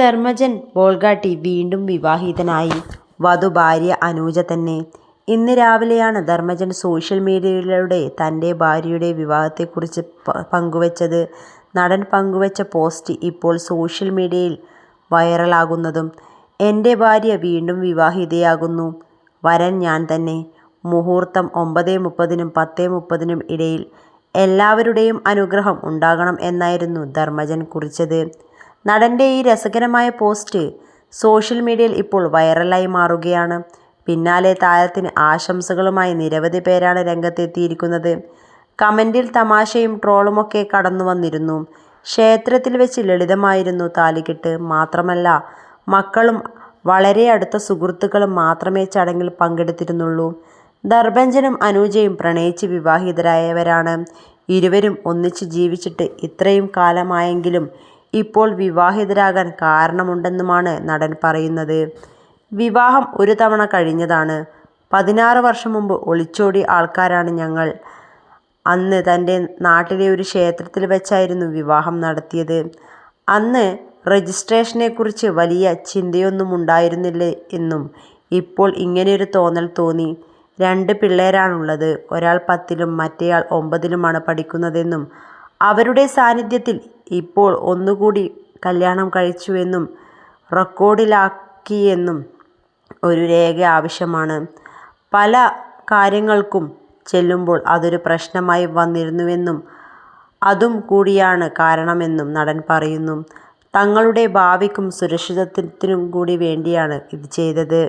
ധർമ്മജൻ ബോൾഗാട്ടി വീണ്ടും വിവാഹിതനായി. വധു ഭാര്യ അനൂജ തന്നെ. ഇന്ന് രാവിലെയാണ് ധർമ്മജൻ സോഷ്യൽ മീഡിയയിലൂടെ തന്റെ ഭാര്യയുടെ വിവാഹത്തെക്കുറിച്ച് പങ്കുവച്ചത്. നടൻ പങ്കുവച്ച പോസ്റ്റ് ഇപ്പോൾ സോഷ്യൽ മീഡിയയിൽ വൈറലാകുന്നതും എന്റെ ഭാര്യ വീണ്ടും വിവാഹിതയാകുന്നു. വരൻ ഞാൻ തന്നെ. മുഹൂർത്തം ഒമ്പത് മുപ്പതിനും പത്ത് മുപ്പതിനും ഇടയിൽ. എല്ലാവരുടെയും അനുഗ്രഹം ഉണ്ടാകണം എന്നായിരുന്നു ധർമ്മജൻ കുറിച്ചത്. നടന്റെ ഈ രസകരമായ പോസ്റ്റ് സോഷ്യൽ മീഡിയയിൽ ഇപ്പോൾ വൈറലായി മാറുകയാണ്. പിന്നാലെ താരത്തിന് ആശംസകളുമായി നിരവധി പേരാണ് രംഗത്തെത്തിയിരിക്കുന്നത്. കമന്റിൽ തമാശയും ട്രോളുമൊക്കെ കടന്നു വന്നിരുന്നു ക്ഷേത്രത്തിൽ വെച്ച് ലളിതമായിരുന്നു താലികെട്ട്. മാത്രമല്ല മക്കളും വളരെ അടുത്ത സുഹൃത്തുക്കളും മാത്രമേ ചടങ്ങിൽ പങ്കെടുത്തിരുന്നുള്ളൂ. ദർഭഞ്ജനും അനൂജയും പ്രണയിച്ച് വിവാഹിതരായവരാണ്. ഇരുവരും ഒന്നിച്ച് ജീവിച്ചിട്ട് ഇത്രയും കാലമായെങ്കിലും ഇപ്പോൾ വിവാഹിതരാകാൻ കാരണമുണ്ടെന്നുമാണ് നടൻ പറയുന്നത്. വിവാഹം ഒരു തവണ കഴിഞ്ഞതാണ്. പതിനാറ് വർഷം മുമ്പ് ഒളിച്ചോടിയ ആൾക്കാരാണ് ഞങ്ങൾ. അന്ന് തന്റെ നാട്ടിലെ ഒരു ക്ഷേത്രത്തിൽ വെച്ചായിരുന്നു വിവാഹം നടത്തിയത്. അന്ന് രജിസ്ട്രേഷനെക്കുറിച്ച് വലിയ ചിന്തയൊന്നും ഉണ്ടായിരുന്നില്ല എന്നും ഇപ്പോൾ ഇങ്ങനെയൊരു തോന്നൽ തോന്നി. രണ്ട് പിള്ളേരാണുള്ളത്. ഒരാൾ പത്തിലും മറ്റേയാൾ ഒമ്പതിലുമാണ് പഠിക്കുന്നതെന്നും അവരുടെ സാന്നിധ്യത്തിൽ ഇപ്പോൾ ഒന്നുകൂടി കല്യാണം കഴിച്ചുവെന്നും റെക്കോർഡിലാക്കിയെന്നും ഒരു രേഖ ആവശ്യമാണ്. പല കാര്യങ്ങൾക്കും ചെല്ലുമ്പോൾ അതൊരു പ്രശ്നമായി വന്നിരുന്നുവെന്നും അതും കൂടിയാണ് കാരണമെന്നും നടൻ പറയുന്നു. തങ്ങളുടെ ഭാവിക്കും സുരക്ഷിതത്വത്തിനും കൂടി വേണ്ടിയാണ് ഇത് ചെയ്തത്.